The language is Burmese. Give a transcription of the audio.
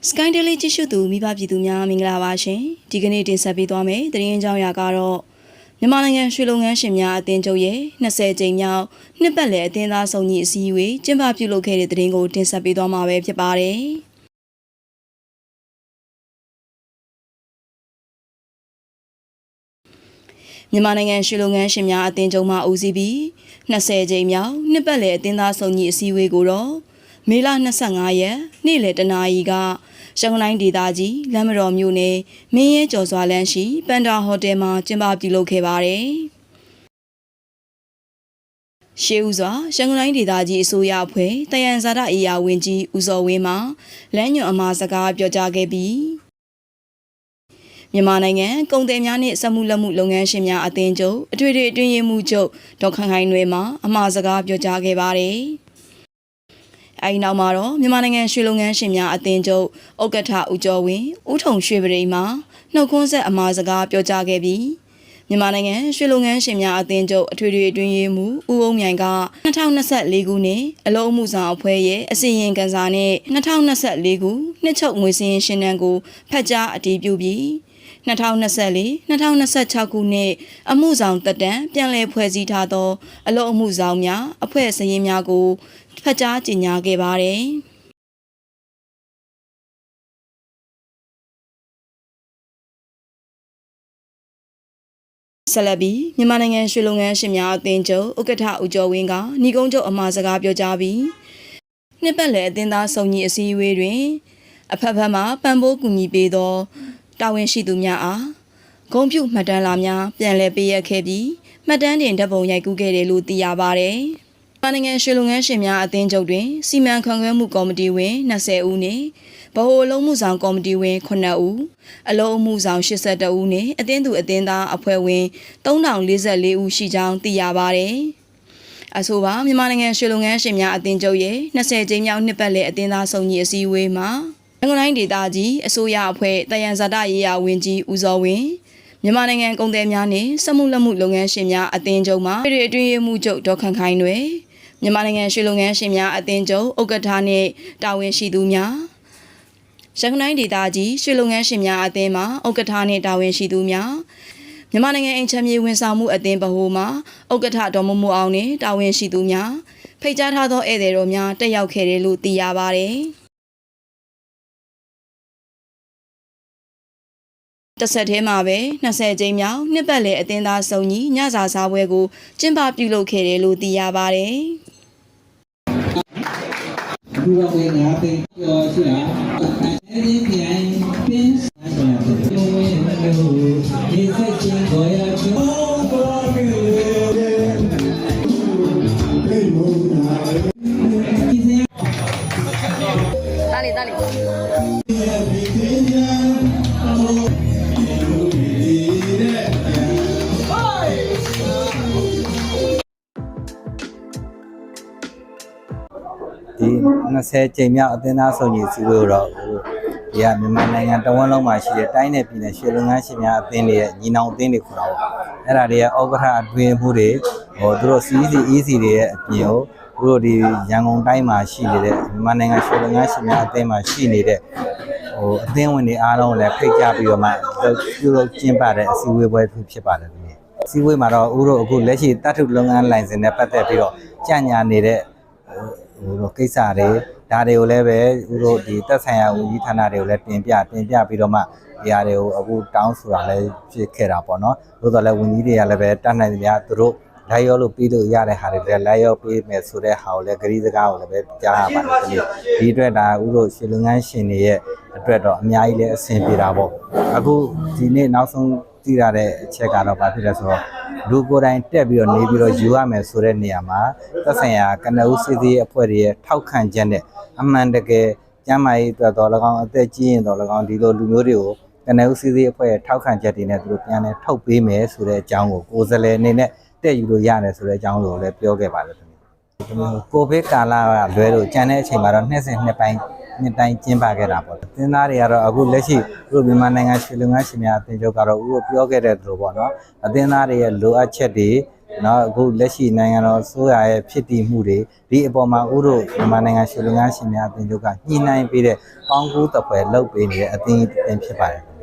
Sky Daily ကြည့်ရှုသူမိဘပြည်သူများမင်္ဂလာပါရှင်ဒီကနေ့တင်ဆက်ပေးသွားမယ်သတင်းအကြောင်းအရာကတော့မြန်မာနိုင်ငံရွှေလုပ်ငန်းရှင်များအသင်းချုပ်ရဲ့20ကြိမ်မြောက်နှစ်ပတ်လည်အသင်းသားဆောင်ကြီးအစည်းအဝေးကျင်းပပြုလုပ်ခဲ့တဲ့သတင်းကိုတင်ဆက်ပေးသွားမှာပဲဖြစ်ပါတယ်မြန်မာနိုင်ငံရွှေလုပ်ငန်းရှင်များအသင်းချုပ်မှဦးစီးပြီး20ကြိမ်မြောက်နှစ်ပတ်လည်အသင်းသားဆောင်ကြီးအစည်းအဝေးကိုတော့မေလ25ရက်နေ့လယ်တနာရီက ရန်ကုန်တိုင်းဒေသကြီးလမ်းမတော်မြို့နယ်မင်းရဲကျော်စွာလမ်းရှိပန်တာဟိုတယ်မှာကျင်းပပြုလုပ်ခဲ့ပါတယ်။ရှေးဦးစွာရန်ကုန်တိုင်းဒေသကြီးအစိုးရအဖွဲ့တယံဇာတအေယာဝင်ကြီးဦးစောဝင်းမှလမ်းညွန်အမှာစကားပြောကြားခဲ့ပြီးမြန်မာနိုင်ငံကုန်သည်များနှင့်စက်မှုလက်မှုလုပ်ငန်းရှင်များအသင်းချုပ်အထွေထွေအတွင်းရေးမှူးချုပ်ဒေါက်ခိုင်ခိုင်နွယ်မှအမှာစကားပြောကြားခဲ့ပါတယ်။ အဲဒီနောက်မှာတော့မြန်မာနိုင်ငံရွှေလုပ်ငန်းရှင်များအသင်းချုပ်ဥက္ကဋ္ဌဦးကျော်ဝင်းဦးထုံရွှေပရိမှနှုတ်ခွန်းဆက်အမှာစကားပြောကြားခဲ့ပြီးမြန်မာနိုင်ငံရွှေလုပ်ငန်းရှင်များအသင်းချုပ်အထွေထွေအတွင်းရေးမှူးဦးအောင်မြိုင်က2024ခုနှစ်အလုံးအမှုဆောင်အဖွဲ့ရဲ့အစီရင်ခံစာနဲ့2024ခုနှစ်ချုပ်ငွေစင်းရှင်းတန်းကိုဖတ်ကြားအတည်ပြုပြီး 2024-2026ခုနှစ်အမှုဆောင်တက်တန်းပြန်လည်ဖွဲ့စည်းထားသော အလုံးအမှုဆောင်များအဖွဲ့စည်းများကိုဖတ်ကြားကြေညာခဲ့ပါတယ်။ဆက်လက်ပြီးမြန်မာနိုင်ငံရွှေလုပ်ငန်းရှင်များအသင်းချုပ်ဥက္ကဋ္ဌဦးကျော်ဝင်းကညီကုန်းချုပ်အမှာစကားပြောကြားပြီးနှစ်ပတ်လည်အသင်းသားစုံညီအစည်းအဝေးတွင် အဖက်ဖက်မှပံ့ပိုးကူညီပေးသော တာဝန်ရှိသူများအားဂုံပြုမှတ်တမ်းလာများပြန်လည်ပေးရခဲ့ပြီးမှတ်တမ်းတင်ဓာတ်ပုံရိုက်ကူးခဲ့တယ်လို့သိရပါတယ်။မြန်မာနိုင်ငံရွှေလုပ်ငန်းရှင်များအသင်းချုပ်တွင်စီမံခန့်ခွဲမှုကော်မတီဝင်20ဦးနှင့်ဗဟိုအလုံးမှုဆောင်ကော်မတီဝင်9ဦးအလုံးအမှုဆောင်82ဦးနှင့်အသင်းသူအသင်းသားအဖွဲ့ဝင်3044ဦးရှိကြောင်းသိရပါတယ်။အဆိုပါမြန်မာနိုင်ငံရွှေလုပ်ငန်းရှင်များအသင်းချုပ်ရဲ့20ကြိမ်မြောက်နှစ်ပတ်လည်အသင်းသားဆောင်ကြီးအစည်းအဝေးမှာ ရန်ကုန်တိုင်းဒေသကြီးအစိုးရအဖွဲ့တယံဇာတရေးရာဝန်ကြီးဦးစောဝင်းမြန်မာနိုင်ငံကုန်သည်များနှင့်စက်မှုလက်မှုလုပ်ငန်းရှင်များအသင်းချုပ်မှပြည်အတွင်းရေးမှူးချုပ်ဒေါက်ခိုင်ခိုင်တွေမြန်မာနိုင်ငံရွှေလုပ်ငန်းရှင်များအသင်းချုပ်ဥက္ကဋ္ဌနှင့်တာဝန်ရှိသူများရန်ကုန်တိုင်းဒေသကြီးရွှေလုပ်ငန်းရှင်များအသင်းမှဥက္ကဋ္ဌနှင့်တာဝန်ရှိသူများမြန်မာနိုင်ငံအင်ချမ်းမြေဝန်ဆောင်မှုအသင်းဗဟိုမှဥက္ကဋ္ဌဒေါ်မမိုးအောင်နှင့်တာဝန်ရှိသူများဖိတ်ကြားထားသောဧည့်သည်တော်များတက်ရောက်ခဲ့တယ်လို့သိရပါတ တစ်ဆက်တည်းမှာပဲ20ကြိမ်မြောက်နှစ်ပတ်လည်အသင်းသားစုံကြီးညစာစားပွဲကိုကျင်းပပြုလုပ်ခဲ့တယ်လို့သိရပါတယ်။ဒီတော့ဝင်ငါသိပြောရှိတာ 20ကြိမ်မြောက်အသင်းသားဆောင်ကြီးစီဝေးတော့ဟိုဒီကမြန်မာနိုင်ငံတဝန်းလုံးမှာရှိတဲ့တိုင်းနယ်ပြည်နယ်ရွှေလုပ်ငန်းရှင်များအသင်းတွေရဲ့ညီနောင်အသင်းတွေခေါ်တာပေါ့အဲ့ဒါတွေရဲ့ဩက္ခရာအတွင်းမှုတွေဟိုသူတို့ CEC EC တွေရဲ့အပြင်ကိုသူတို့ဒီရန်ကုန်တိုင်းမှာရှိနေတဲ့မြန်မာနိုင်ငံရွှေလုပ်ငန်းရှင်များအသင်းမှာရှိနေတဲ့ဟိုအသင်းဝင်တွေအားလုံးကိုလည်းဖိတ်ကြားပြီးတော့မှပြုလုပ်ကျင်းပတဲ့အစည်းအဝေးပွဲဖြစ်ပါတယ်ဒီနေ့အစည်းအဝေးမှာတော့ဦးတို့အခုလက်ရှိတတ်ထုလုပ်ငန်းလိုင်စင်နဲ့ပတ်သက်ပြီးတော့ကြံ့ညာနေတဲ့ ဟိုလိုကိစ္စတွေဒါတွေကိုလည်းပဲဥတို့ဒီတက်ဆိုင်ရာဝန်ကြီးဌာနတွေကိုလည်းတင်ပြတင်ပြပြီးတော့မှဒီဟာတွေကိုအခုတောင်းဆိုတာလည်းဖြစ်ခဲ့တာပေါ့နော်သို့တော်လည်းဝန်ကြီးတွေကလည်းပဲတတ်နိုင်ကြသူတို့လိုက်ရောလို့ပြီးလို့ရတဲ့ဟာတွေလည်းလိုက်ရောပြီးမယ်ဆိုတဲ့ဟာကိုလည်းဂရီးစကားကိုလည်းပဲကြားရပါတယ်ဒီအတွက်ဒါဥတို့ရှင်လုပ်ငန်းရှင်တွေရဲ့အတွက်တော့အများကြီးလည်းအဆင်ပြေတာပေါ့အခုဒီနေ့နောက်ဆုံး သိရတဲ့အချက်ကတော့ဘာဖြစ်လဲဆိုတော့လူကိုယ်တိုင်တက်ပြီးတော့နေပြီးတော့ယူရမယ်ဆိုတဲ့နေရာမှာသက်ဆိုင်ရာကနဦးစစ်သေးအဖွဲ့တွေရဲ့ထောက်ခံချက်နဲ့အမှန်တကယ်ကျမ်းမာရေးအတွက်တော့၎င်းအသက်ကြီးရင်တော့၎င်းဒီလိုလူမျိုးတွေကိုကနဦးစစ်သေးအဖွဲ့ရဲ့ထောက်ခံချက်တွေနဲ့သူတို့ပြန်လဲထုတ်ပေးမယ်ဆိုတဲ့အကြောင်းကိုကိုယ်စားလှယ်အနေနဲ့တက်ယူလို့ရတယ်ဆိုတဲ့အကြောင်းကိုလည်းပြောခဲ့ပါတယ်ခင်ဗျာကိုဗစ်ကာလကလွဲလို့ကြံတဲ့အချိန်မှာတော့နှစ်စဉ်နှစ်ပိုင်း နှစ်တိုင်းကျင်းပခဲ့တာပေါ့။သင်သားတွေကတော့အခုလက်ရှိသူတို့မြန်မာနိုင်ငံရွှေလုပ်ငန်းရှင်များအသင်းချုပ်ကတော့ဥပပြောခဲ့တဲ့သူလိုပေါ့နော်။အသင်းသားတွေရဲ့လိုအပ်ချက်တွေနော်အခုလက်ရှိနိုင်ငံတော်ဆိုရရဲ့ဖြစ်တည်မှုတွေဒီအပေါ်မှာဥတို့မြန်မာနိုင်ငံရွှေလငန်းရှင်များအသင်းချုပ်ကညှိနှိုင်းပေးတဲ့ပေါင်းကူးတပ်ဖွဲ့လုပ်ပေးနေတဲ့အသင်းအသင်းဖြစ်ပါတယ်